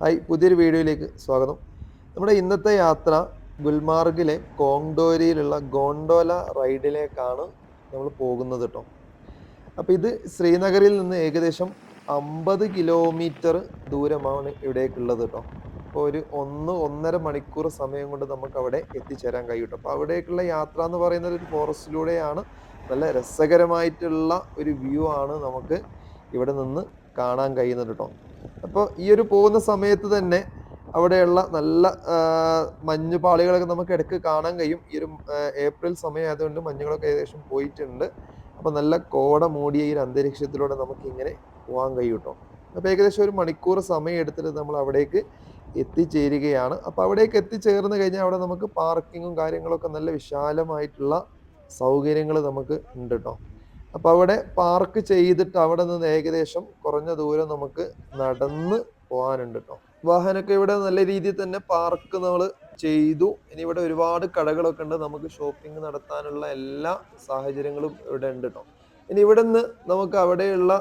Hi പുതിയൊരു വീഡിയോയിലേക്ക് സ്വാഗതം. നമ്മുടെ ഇന്നത്തെ യാത്ര ഗുൽമാർഗിലെ കോങ്ഡോരിയിലുള്ള ഗോണ്ടോല റൈഡിലേക്കാണ് നമ്മൾ പോകുന്നത് കേട്ടോ. അപ്പോൾ ഇത് ശ്രീനഗറിൽ നിന്ന് ഏകദേശം അമ്പത് കിലോമീറ്റർ ദൂരമാണ് ഇവിടേക്കുള്ളത് കേട്ടോ. അപ്പോൾ ഒരു ഒന്ന് ഒന്നര മണിക്കൂർ സമയം കൊണ്ട് നമുക്ക് അവിടെ എത്തിച്ചേരാൻ കഴിയും കേട്ടോ. അപ്പോൾ അവിടേക്കുള്ള യാത്ര എന്ന് പറയുന്നത് ഒരു ഫോറസ്റ്റിലൂടെയാണ്. നല്ല രസകരമായിട്ടുള്ള ഒരു വ്യൂ ആണ് നമുക്ക് ഇവിടെ നിന്ന് കാണാൻ കഴിയുന്നത് കേട്ടോ. അപ്പോൾ ഈ ഒരു പോകുന്ന സമയത്ത് തന്നെ അവിടെയുള്ള നല്ല മഞ്ഞുപാളികളൊക്കെ നമുക്ക് ഇടയ്ക്ക് കാണാൻ കഴിയും. ഈ ഒരു ഏപ്രിൽ സമയം ആയതുകൊണ്ട് മഞ്ഞുകളൊക്കെ ഏകദേശം പോയിട്ടുണ്ട്. അപ്പോൾ നല്ല കോട മൂടിയ ഈ ഒരു അന്തരീക്ഷത്തിലൂടെ നമുക്ക് ഇങ്ങനെ പോകാൻ കഴിയും കേട്ടോ. അപ്പോൾ ഏകദേശം ഒരു മണിക്കൂർ സമയം എടുത്തിട്ട് നമ്മൾ അവിടേക്ക് എത്തിച്ചേരുകയാണ്. അപ്പോൾ അവിടേക്ക് എത്തിച്ചേർന്ന് കഴിഞ്ഞാൽ അവിടെ നമുക്ക് പാർക്കിങ്ങും കാര്യങ്ങളൊക്കെ നല്ല വിശാലമായിട്ടുള്ള സൗകര്യങ്ങൾ നമുക്ക് ഉണ്ട് കേട്ടോ. അപ്പോൾ അവിടെ പാർക്ക് ചെയ്തിട്ട് അവിടെ നിന്ന് ഏകദേശം കുറഞ്ഞ ദൂരം നമുക്ക് നടന്ന് പോകാനുണ്ട് കേട്ടോ വാഹനമൊക്കെ ഇവിടെ നല്ല രീതിയിൽ തന്നെ പാർക്ക് നമ്മൾ ചെയ്തു. ഇനി ഇവിടെ ഒരുപാട് കടകളൊക്കെ ഉണ്ട്. നമുക്ക് ഷോപ്പിംഗ് നടത്താനുള്ള എല്ലാ സാഹചര്യങ്ങളും ഇവിടെ ഉണ്ട് കേട്ടോ ഇനി ഇവിടെ നിന്ന് നമുക്ക് അവിടെയുള്ള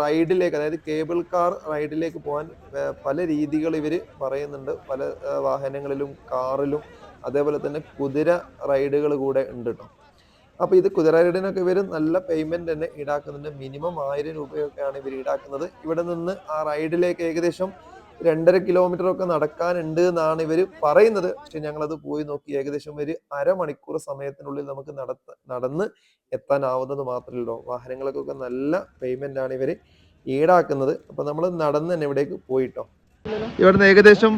റൈഡിലേക്ക് അതായത് കേബിൾ കാർ റൈഡിലേക്ക് പോകാൻ പല രീതികൾ ഇവർ പറയുന്നുണ്ട്. പല വാഹനങ്ങളിലും കാറിലും അതേപോലെ തന്നെ കുതിര റൈഡുകൾ കൂടെ ഉണ്ട് കേട്ടോ അപ്പോൾ ഇത് കുതിര റൈഡിനൊക്കെ ഇവർ നല്ല പേയ്മെന്റ് തന്നെ ഈടാക്കുന്നുണ്ട്. മിനിമം ആയിരം രൂപയൊക്കെയാണ് ഇവർ ഈടാക്കുന്നത്. ഇവിടെ നിന്ന് ആ റൈഡിലേക്ക് ഏകദേശം രണ്ടര കിലോമീറ്റർ ഒക്കെ നടക്കാനുണ്ട് എന്നാണ് ഇവർ പറയുന്നത്. പക്ഷെ ഞങ്ങളത് പോയി നോക്കി ഏകദേശം ഒരു അരമണിക്കൂർ സമയത്തിനുള്ളിൽ നമുക്ക് നടത്ത നടന്ന് എത്താനാവുന്നത് മാത്രമല്ലോ വാഹനങ്ങൾക്കൊക്കെ നല്ല പേയ്മെന്റ് ആണ് ഇവർ ഈടാക്കുന്നത്. അപ്പോൾ നമ്മൾ നടന്ന് തന്നെ ഇവിടേക്ക് പോയിട്ടോ. ഇവിടുന്ന് ഏകദേശം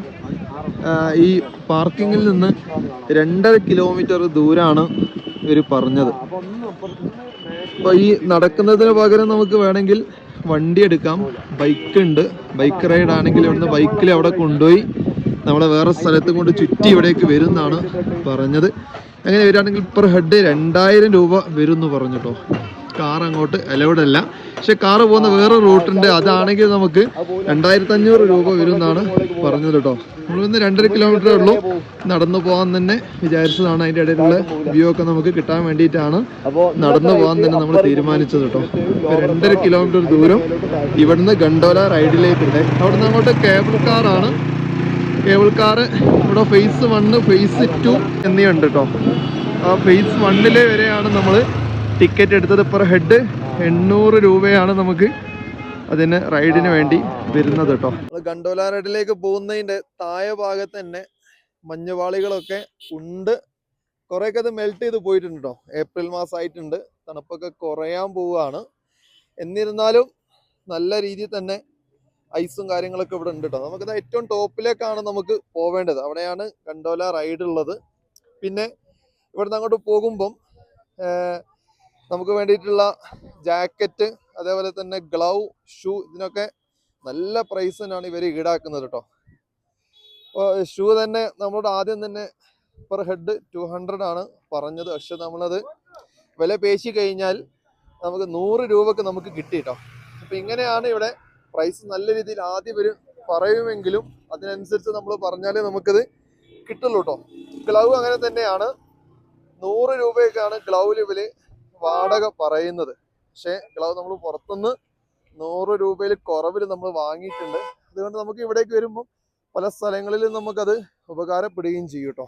ഈ പാർക്കിങ്ങിൽ നിന്ന് രണ്ടര കിലോമീറ്റർ ദൂരാണ് ഇവർ പറഞ്ഞത്. അപ്പൊ ഈ നടക്കുന്നതിന് പകരം നമുക്ക് വേണമെങ്കിൽ വണ്ടി എടുക്കാം. ബൈക്ക് ഉണ്ട്. ബൈക്ക് റൈഡ് ആണെങ്കിൽ ഇവിടുന്ന് ബൈക്കിൽ അവിടെ കൊണ്ടുപോയി നമ്മളെ വേറെ സ്ഥലത്തും കൊണ്ട് ചുറ്റി ഇവിടേക്ക് വരും എന്നാണ് പറഞ്ഞത്. അങ്ങനെ വരികയാണെങ്കിൽ പെർ ഹെഡ് രണ്ടായിരം രൂപ വരും എന്ന് പറഞ്ഞു കേട്ടോ കാർ അങ്ങോട്ട് അലൗഡ് അല്ല. പക്ഷെ കാർ പോകുന്ന വേറെ റൂട്ടുണ്ട്. അതാണെങ്കിൽ നമുക്ക് രണ്ടായിരത്തി അഞ്ഞൂറ് രൂപ വരും എന്നാണ് പറഞ്ഞത് കേട്ടോ. നമ്മളിന്ന് രണ്ടര കിലോമീറ്റർ ഉള്ളൂ. നടന്നു പോകാൻ തന്നെ വിചാരിച്ചതാണ്. അതിന്റെ ഇടയിലുള്ള വ്യൂ ഒക്കെ നമുക്ക് കിട്ടാൻ വേണ്ടിയിട്ടാണ് നടന്നു പോകാൻ തന്നെ നമ്മൾ തീരുമാനിച്ചത് കേട്ടോ. രണ്ടര കിലോമീറ്റർ ദൂരം ഇവിടുന്ന് ഗണ്ടോല റൈഡിലേക്കുണ്ട് അവിടുന്ന് അങ്ങോട്ട് കേബിൾ കാറാണ് കേബിൾ കാർ ഇവിടെ ഫേസ് വണ്ണ് ഫേസ് ടു എന്നിവ ഉണ്ട് കേട്ടോ. ആ ഫേസ് വണ്ണിലെ വരെയാണ് നമ്മൾ ടിക്കറ്റ് എടുത്തത് പെർ ഹെഡ് എണ്ണൂറ് രൂപയാണ് നമുക്ക് അതിന് റൈഡിന് വേണ്ടി വരുന്നത് കേട്ടോ ഗണ്ടോല റൈഡിലേക്ക് പോകുന്നതിന്റെ താഴെ ഭാഗത്ത് തന്നെ മഞ്ഞുപാളികളൊക്കെ ഉണ്ട്. കുറേയൊക്കെ അത് മെൽറ്റ് ചെയ്ത് പോയിട്ടുണ്ട് കേട്ടോ ഏപ്രിൽ മാസമായിട്ടുണ്ട് തണുപ്പൊക്കെ കുറയാൻ പോവുകയാണ്. എന്നിരുന്നാലും നല്ല രീതിയിൽ തന്നെ ഐസും കാര്യങ്ങളൊക്കെ ഇവിടെ ഉണ്ട് കേട്ടോ നമുക്കിത് ഏറ്റവും ടോപ്പിലേക്കാണ് നമുക്ക് പോവേണ്ടത്. അവിടെയാണ് കണ്ടോല റൈഡ് ഉള്ളത്. പിന്നെ ഇവിടുന്ന് അങ്ങോട്ട് പോകുമ്പം നമുക്ക് വേണ്ടിയിട്ടുള്ള ജാക്കറ്റ് അതേപോലെ തന്നെ ഗ്ലൗ ഷൂ ഇതിനൊക്കെ നല്ല പ്രൈസ് തന്നെയാണ് ഇവർ ഈടാക്കുന്നത് കേട്ടോ ഷൂ തന്നെ നമ്മളോട് ആദ്യം തന്നെ പെർ ഹെഡ് ടു ഹൺഡ്രഡ് ആണ് പറഞ്ഞത്. പക്ഷെ നമ്മളത് വില പേശി കഴിഞ്ഞാൽ നമുക്ക് നൂറ് രൂപക്ക് നമുക്ക് കിട്ടി കേട്ടോ അപ്പം ഇങ്ങനെയാണ് ഇവിടെ പ്രൈസ് നല്ല രീതിയിൽ ആദ്യം ഒരു പറയുമെങ്കിലും അതിനനുസരിച്ച് നമ്മൾ പറഞ്ഞാലേ നമുക്കത് കിട്ടുള്ളൂ കേട്ടോ ഗ്ലൗ അങ്ങനെ തന്നെയാണ്. നൂറ് രൂപയൊക്കെയാണ് ഗ്ലൗവിൽ ഇവർ വാടക പറയുന്നത്. പക്ഷേ ഗ്ലൗ നമ്മൾ പുറത്തുനിന്ന് നൂറ് രൂപയിൽ കുറവിൽ നമ്മൾ വാങ്ങിയിട്ടുണ്ട്. അതുകൊണ്ട് നമുക്ക് ഇവിടേക്ക് വരുമ്പോൾ പല സ്ഥലങ്ങളിലും നമുക്കത് ഉപകാരപ്പെടുകയും ചെയ്യും കേട്ടോ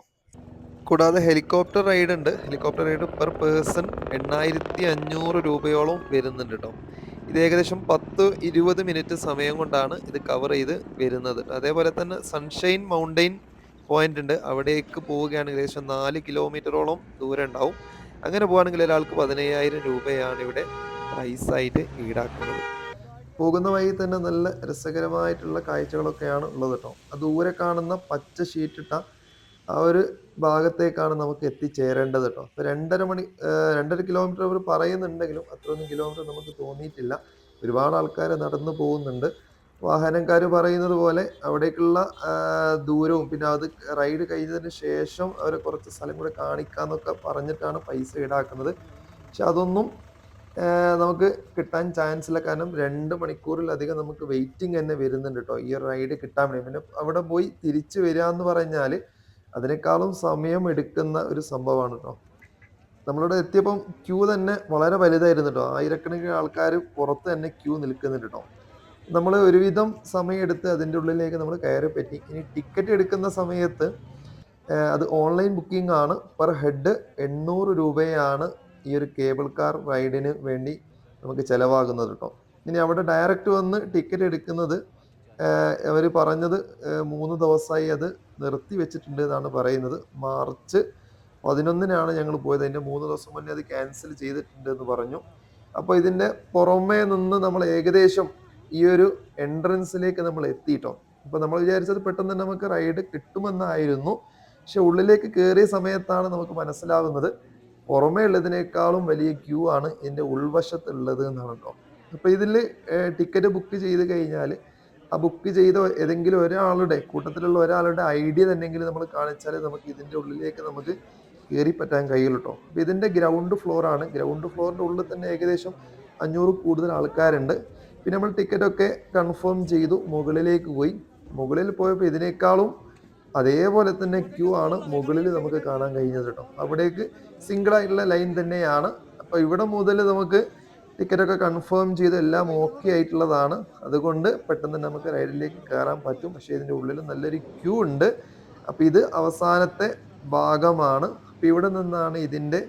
കൂടാതെ ഹെലികോപ്റ്റർ റൈഡ് ഉണ്ട്. ഹെലികോപ്റ്റർ റൈഡ് പെർ പേഴ്സൺ എണ്ണായിരത്തി അഞ്ഞൂറ് രൂപയോളം വരുന്നുണ്ട് കേട്ടോ ഇത് ഏകദേശം പത്ത് ഇരുപത് മിനിറ്റ് സമയം കൊണ്ടാണ് ഇത് കവർ ചെയ്ത് വരുന്നത്. അതേപോലെ തന്നെ സൺഷൈൻ മൗണ്ടെയിൻ പോയിന്റ് ഉണ്ട്. അവിടേക്ക് പോവുകയാണ് ഏകദേശം നാല് കിലോമീറ്ററോളം ദൂരം ഉണ്ടാവും. അങ്ങനെ പോവുകയാണെങ്കിൽ ഒരാൾക്ക് പതിനയ്യായിരം രൂപയാണ് ഇവിടെ പ്രൈസായിട്ട് ഈടാക്കുന്നത്. പോകുന്ന വഴി തന്നെ നല്ല രസകരമായിട്ടുള്ള കാഴ്ചകളൊക്കെയാണ് ഉള്ളത് കേട്ടോ. ദൂരെ കാണുന്ന പച്ച ഷീറ്റിട്ട ആ ഒരു ഭാഗത്തേക്കാണ് നമുക്ക് എത്തിച്ചേരേണ്ടത് കേട്ടോ. അപ്പോൾ രണ്ടര മണി രണ്ടര കിലോമീറ്റർ അവർ പറയുന്നുണ്ടെങ്കിലും അത്രയൊന്നും കിലോമീറ്റർ നമുക്ക് തോന്നിയിട്ടില്ല. ഒരുപാട് ആൾക്കാർ നടന്നു പോകുന്നുണ്ട്. വാഹനക്കാർ പറയുന്നത് പോലെ അവിടേക്കുള്ള ദൂരവും പിന്നെ അത് റൈഡ് കഴിഞ്ഞതിന് ശേഷം അവർ കുറച്ച് സ്ഥലം കൂടെ കാണിക്കാന്നൊക്കെ പറഞ്ഞിട്ടാണ് പൈസ ഈടാക്കുന്നത്. പക്ഷെ അതൊന്നും നമുക്ക് കിട്ടാൻ ചാൻസ് ഇല്ല. കാരണം രണ്ട് മണിക്കൂറിലധികം നമുക്ക് വെയിറ്റിംഗ് തന്നെ വരുന്നുണ്ട് കേട്ടോ ഈ റൈഡ് കിട്ടാൻ വേണ്ടി. പിന്നെ അവിടെ പോയി തിരിച്ചു വരിക എന്ന് പറഞ്ഞാൽ അതിനേക്കാളും സമയം എടുക്കുന്ന ഒരു സംഭവമാണ് കേട്ടോ നമ്മളിവിടെ എത്തിയപ്പം ക്യൂ തന്നെ വളരെ വലുതായിരുന്നു കേട്ടോ ആയിരക്കണക്കിന് ആൾക്കാർ പുറത്ത് തന്നെ ക്യൂ നിൽക്കുന്നുണ്ട് കേട്ടോ നമ്മൾ ഒരുവിധം സമയമെടുത്ത് അതിന്റെ ഉള്ളിലേക്ക് നമ്മൾ കയറി പറ്റി. ഇനി ടിക്കറ്റ് എടുക്കുന്ന സമയത്ത് അത് ഓൺലൈൻ ബുക്കിംഗ് ആണ്. പെർ ഹെഡ് എണ്ണൂറ് രൂപയാണ് ഈ ഒരു കേബിൾ കാർ റൈഡിന് വേണ്ടി നമുക്ക് ചിലവാകുന്നത് കേട്ടോ ഇനി അവിടെ ഡയറക്റ്റ് വന്ന് ടിക്കറ്റ് എടുക്കുന്നത് അവർ പറഞ്ഞത് മൂന്ന് ദിവസമായി അത് നിർത്തി വെച്ചിട്ടുണ്ട് എന്നാണ് പറയുന്നത്. മാർച്ച് പതിനൊന്നിനാണ് ഞങ്ങൾ പോയത്. അതിന്റെ മൂന്ന് ദിവസം മുന്നേ അത് ക്യാൻസൽ ചെയ്തിട്ടുണ്ട് എന്ന് പറഞ്ഞു. അപ്പോൾ ഇതിന്റെ പുറമേ നിന്ന് നമ്മൾ ഏകദേശം ഈ ഒരു എൻട്രൻസിലേക്ക് നമ്മൾ എത്തിയിട്ടോ? അപ്പോൾ നമ്മൾ വിചാരിച്ചത് പെട്ടെന്ന് തന്നെ നമുക്ക് റൈഡ് കിട്ടുമെന്നായിരുന്നു. പക്ഷെ ഉള്ളിലേക്ക് കയറിയ സമയത്താണ് നമുക്ക് മനസ്സിലാവുന്നത്. പുറമേ ഉള്ളതിനേക്കാളും വലിയ ക്യൂ ആണ് ഇതിന്റെ ഉൾവശത്തുള്ളത് എന്നാണ് കേട്ടോ. അപ്പോൾ ഇതിൽ ടിക്കറ്റ് ബുക്ക് ചെയ്ത് കഴിഞ്ഞാൽ ആ ബുക്ക് ചെയ്ത ഏതെങ്കിലും ഒരാളുടെ കൂട്ടത്തിലുള്ള ഒരാളുടെ ഐഡിയ തന്നെങ്കിലും നമ്മൾ കാണിച്ചാൽ നമുക്ക് ഇതിന്റെ ഉള്ളിലേക്ക് നമുക്ക് കയറി പറ്റാൻ കഴിയുള്ളൂ കേട്ടോ. അപ്പോൾ ഇതിന്റെ ഗ്രൗണ്ട് ഫ്ലോറാണ് ഗ്രൗണ്ട് ഫ്ലോറിന്റെ ഉള്ളിൽ തന്നെ ഏകദേശം അഞ്ഞൂറ് കൂടുതൽ ആൾക്കാരുണ്ട്. പിന്നെ നമ്മൾ ടിക്കറ്റൊക്കെ കൺഫേം ചെയ്തു മുകളിലേക്ക് പോയി. മുകളിൽ പോയപ്പോൾ ഇതിനേക്കാളും അതേപോലെ തന്നെ ക്യൂ ആണ് മുകളിൽ നമുക്ക് കാണാൻ കഴിഞ്ഞത് കേട്ടോ. അവിടേക്ക് സിംഗിൾ ആയിട്ടുള്ള ലൈൻ തന്നെയാണ്. അപ്പോൾ ഇവിടെ മുതൽ നമുക്ക് ടിക്കറ്റൊക്കെ കൺഫേം ചെയ്ത് എല്ലാം ഓക്കെ ആയിട്ടുള്ളതാണ്. അതുകൊണ്ട് പെട്ടെന്ന് നമുക്ക് റൈഡിലേക്ക് കയറാൻ പറ്റും. പക്ഷേ ഇതിന്റെ ഉള്ളിൽ നല്ലൊരു ക്യൂ ഉണ്ട്. അപ്പോൾ ഇത് അവസാനത്തെ ഭാഗമാണ്. അപ്പോൾ ഇവിടെ നിന്നാണ് ഇതിന്റെ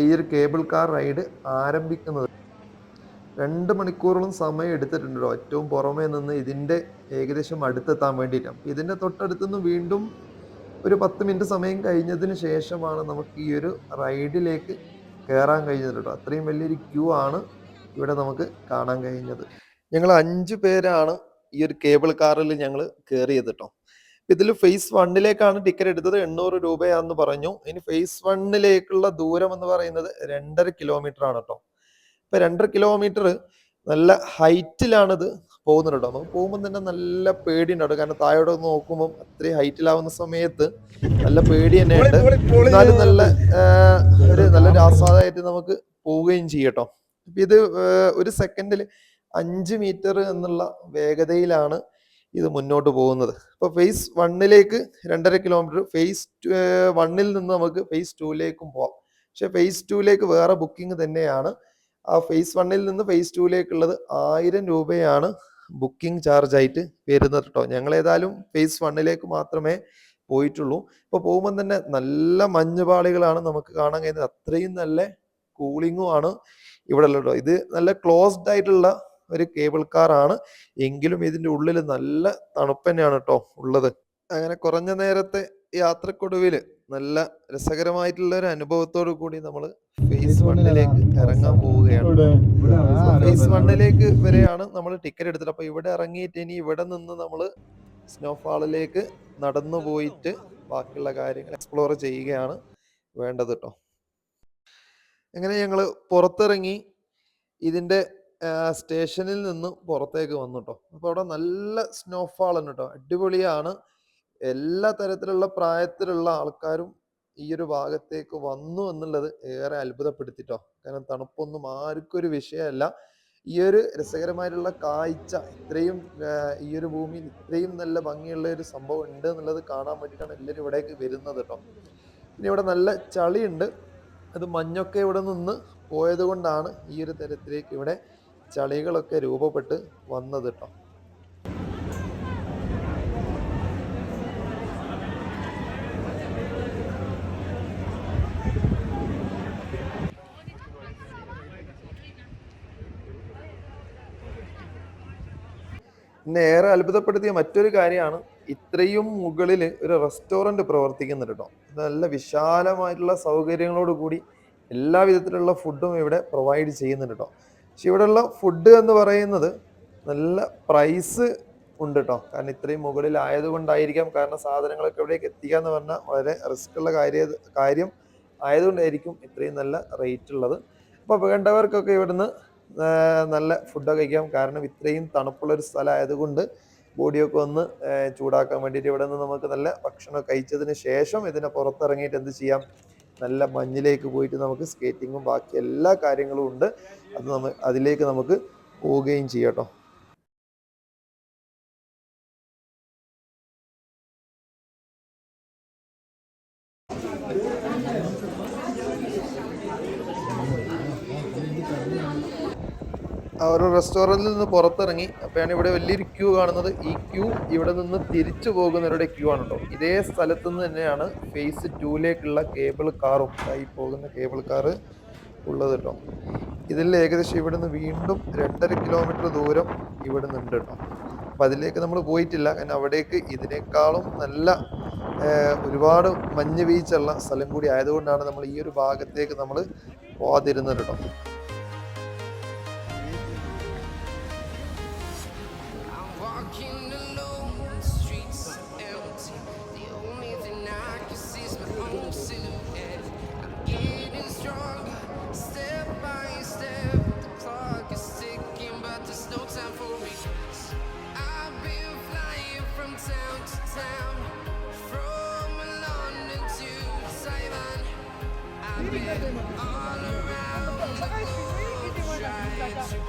ഈ ഒരു കേബിൾ കാർ റൈഡ് ആരംഭിക്കുന്നത്. രണ്ട് മണിക്കൂറോളം സമയം എടുത്തിട്ടുണ്ട് ഏറ്റവും പുറമേ നിന്ന് ഇതിന്റെ ഏകദേശം അടുത്തെത്താൻ വേണ്ടിയിട്ടാണ് ഇതിന്റെ തൊട്ടടുത്ത് നിന്ന് വീണ്ടും ഒരു പത്ത് മിനിറ്റ് സമയം കഴിഞ്ഞതിന് ശേഷമാണ് നമുക്ക് ഈ ഒരു റൈഡിലേക്ക് കയറാൻ കഴിഞ്ഞത് കേട്ടോ. അത്രയും വലിയൊരു ക്യൂ ആണ് ഇവിടെ നമുക്ക് കാണാൻ കഴിഞ്ഞത്. ഞങ്ങൾ അഞ്ച് പേരാണ് ഈ ഒരു കേബിൾ കാറിൽ ഞങ്ങൾ കയറിയത് കേട്ടോ. ഇതിൽ ഫേസ് വണ്ണിലേക്കാണ് ടിക്കറ്റ് എടുത്തത്. എണ്ണൂറ് രൂപയാണെന്ന് പറഞ്ഞു. ഇനി ഫേസ് വണ്ണിലേക്കുള്ള ദൂരം എന്ന് പറയുന്നത് രണ്ടര കിലോമീറ്റർ ആണ് കേട്ടോ. ഇപ്പൊ രണ്ടര കിലോമീറ്റർ നല്ല ഹൈറ്റിലാണിത് പോകുന്നത് കേട്ടോ നമുക്ക് പോകുമ്പോൾ തന്നെ നല്ല പേടിയുണ്ട്. കേട്ടോ കാരണം താഴോട്ട് നോക്കുമ്പോൾ അത്രയും ഹൈറ്റിലാവുന്ന സമയത്ത് നല്ല പേടി തന്നെ ഉണ്ട്. എന്നാലും നല്ല ഒരു നല്ലൊരു ആസ്വാദമായിട്ട് നമുക്ക് പോവുകയും ചെയ്യട്ടോ ഇത് ഒരു സെക്കൻഡിൽ അഞ്ച് മീറ്റർ എന്നുള്ള വേഗതയിലാണ് ഇത് മുന്നോട്ട് പോകുന്നത്. ഇപ്പൊ ഫേസ് വണ്ണിലേക്ക് രണ്ടര കിലോമീറ്റർ ഫേസ് വണ്ണിൽ നിന്ന് നമുക്ക് ഫേസ് ടൂയിലേക്കും പോവാം. പക്ഷെ ഫേസ് ടൂയിലേക്ക് വേറെ ബുക്കിംഗ് തന്നെയാണ്. ആ ഫേസ് വണ്ണിൽ നിന്ന് ഫേസ് ടുവിലേക്കുള്ളത് ആയിരം രൂപയാണ് ബുക്കിംഗ് ചാർജ് ആയിട്ട് വരുന്നത് കേട്ടോ ഞങ്ങൾ ഏതായാലും ഫേസ് വണ്ണിലേക്ക് മാത്രമേ പോയിട്ടുള്ളൂ. ഇപ്പൊ പോകുമ്പോൾ തന്നെ നല്ല മഞ്ഞുപാളികളാണ് നമുക്ക് കാണാൻ കഴിയുന്നത്. അത്രയും നല്ല കൂളിങ്ങും ആണ് ഇവിടെ ഉള്ളത് ഇത് നല്ല ക്ലോസ്ഡ് ആയിട്ടുള്ള ഒരു കേബിൾ കാർ ആണ്. എങ്കിലും ഇതിന്റെ ഉള്ളിൽ നല്ല തണുപ്പ് തന്നെയാണ് കേട്ടോ ഉള്ളത്. അങ്ങനെ കുറഞ്ഞ നേരത്തെ യാത്രക്കൊടുവിൽ നല്ല രസകരമായിട്ടുള്ള ഒരു അനുഭവത്തോടു കൂടി നമ്മൾ ഫേസ് വണ്ണിലേക്ക് ഇറങ്ങാൻ പോവുകയാണ്. ഫേസ് വണ്ണിലേക്ക് വരെയാണ് നമ്മൾ ടിക്കറ്റ് എടുത്തത് അപ്പൊ ഇവിടെ ഇറങ്ങിയിട്ട് ഇനി ഇവിടെ നിന്ന് നമ്മൾ സ്നോഫാളിലേക്ക് നടന്നു പോയിട്ട് ബാക്കിയുള്ള കാര്യങ്ങൾ എക്സ്പ്ലോർ ചെയ്യുകയാണ് വേണ്ടത് കേട്ടോ അങ്ങനെ ഞങ്ങൾ പുറത്തിറങ്ങി ഇതിന്റെ സ്റ്റേഷനിൽ നിന്ന് പുറത്തേക്ക് വന്നു കേട്ടോ അപ്പോൾ അവിടെ നല്ല സ്നോഫാൾ ഉണ്ട് കേട്ടോ അടിപൊളിയാണ്. എല്ലാ തരത്തിലുള്ള പ്രായത്തിലുള്ള ആൾക്കാരും ഈ ഒരു ഭാഗത്തേക്ക് വന്നു എന്നുള്ളത് ഏറെ അത്ഭുതപ്പെടുത്തിട്ടോ. കാരണം തണുപ്പൊന്നും ആർക്കും ഒരു വിഷയമല്ല. ഈ ഒരു രസകരമായിട്ടുള്ള കാഴ്ച ഇത്രയും ഈ ഒരു ഭൂമിയിൽ ഇത്രയും നല്ല ഭംഗിയുള്ള ഒരു സംഭവം ഉണ്ട് എന്നുള്ളത് കാണാൻ വേണ്ടിയിട്ടാണ് എല്ലാവരും ഇവിടേക്ക് വരുന്നത് കേട്ടോ. പിന്നെ ഇവിടെ നല്ല ചളിയുണ്ട്. അത് മഞ്ഞൊക്കെ ഇവിടെ നിന്ന് പോയത് കൊണ്ടാണ് ഈ ഒരു തരത്തിലേക്ക് ഇവിടെ ചളികളൊക്കെ രൂപപ്പെട്ട് വന്നത് കേട്ടോ. എന്നെ ഏറെ അത്ഭുതപ്പെടുത്തിയ മറ്റൊരു കാര്യമാണ് ഇത്രയും മുകളിൽ ഒരു റെസ്റ്റോറന്റ് പ്രവർത്തിക്കുന്നുണ്ട് കേട്ടോ. നല്ല വിശാലമായിട്ടുള്ള സൗകര്യങ്ങളോട് കൂടി എല്ലാ വിധത്തിലുള്ള ഫുഡും ഇവിടെ പ്രൊവൈഡ് ചെയ്യുന്നുണ്ട് കേട്ടോ. പക്ഷെ ഇവിടെയുള്ള ഫുഡ് എന്ന് പറയുന്നത് നല്ല പ്രൈസ് ഉണ്ട് കേട്ടോ. കാരണം ഇത്രയും മുകളിലായതുകൊണ്ടായിരിക്കാം കാരണം സാധനങ്ങളൊക്കെ ഇവിടേക്ക് എത്തിക്കുക എന്ന് പറഞ്ഞാൽ വളരെ റിസ്ക് ഉള്ള കാര്യ കാര്യം ആയതുകൊണ്ടായിരിക്കും ഇത്രയും നല്ല റേറ്റ് ഉള്ളത്. അപ്പോൾ വേണ്ടവർക്കൊക്കെ ഇവിടുന്ന് നല്ല ഫുഡൊക്കെ കഴിക്കാം. കാരണം ഇത്രയും തണുപ്പുള്ള ഒരു സ്ഥലമായത് ആയതുകൊണ്ട് ബോഡിയൊക്കെ ഒന്ന് ചൂടാക്കാൻ വേണ്ടിയിട്ട് ഇവിടെ നിന്ന് നമുക്ക് നല്ല ഭക്ഷണം കഴിച്ചതിന് ശേഷം ഇതിനെ പുറത്തിറങ്ങിയിട്ട് എന്ത് ചെയ്യാം? നല്ല മഞ്ഞിലേക്ക് പോയിട്ട് നമുക്ക് സ്കേറ്റിങ്ങും ബാക്കി എല്ലാ കാര്യങ്ങളും ഉണ്ട്. അത് നമ്മ അതിലേക്ക് നമുക്ക് പോവുകയും ചെയ്യാം കേട്ടോ. ഒരു റെസ്റ്റോറന്റിൽ നിന്ന് പുറത്തിറങ്ങി. അപ്പോഴാണ് ഇവിടെ വലിയൊരു ക്യൂ കാണുന്നത്. ഈ ക്യൂ ഇവിടെ നിന്ന് തിരിച്ചു പോകുന്നവരുടെ ക്യൂ ആണ് കേട്ടോ ഇതേ സ്ഥലത്തു നിന്ന് തന്നെയാണ് ഫേസ് ടൂയിലേക്കുള്ള കേബിൾ കാറും ആയി പോകുന്ന കേബിൾ കാറ് ഉള്ളത് കേട്ടോ ഇതിൽ ഏകദേശം ഇവിടെ നിന്ന് വീണ്ടും രണ്ടര കിലോമീറ്റർ ദൂരം ഇവിടെ നിന്നുണ്ട് കേട്ടോ അപ്പം അതിലേക്ക് നമ്മൾ പോയിട്ടില്ല. കാരണം അവിടേക്ക് ഇതിനേക്കാളും നല്ല ഒരുപാട് മഞ്ഞ് വീഴ്ചയുള്ള സ്ഥലം കൂടി ആയതുകൊണ്ടാണ് നമ്മൾ ഈ ഒരു ഭാഗത്തേക്ക് നമ്മൾ പോകാതിരുന്നത് കേട്ടോ Like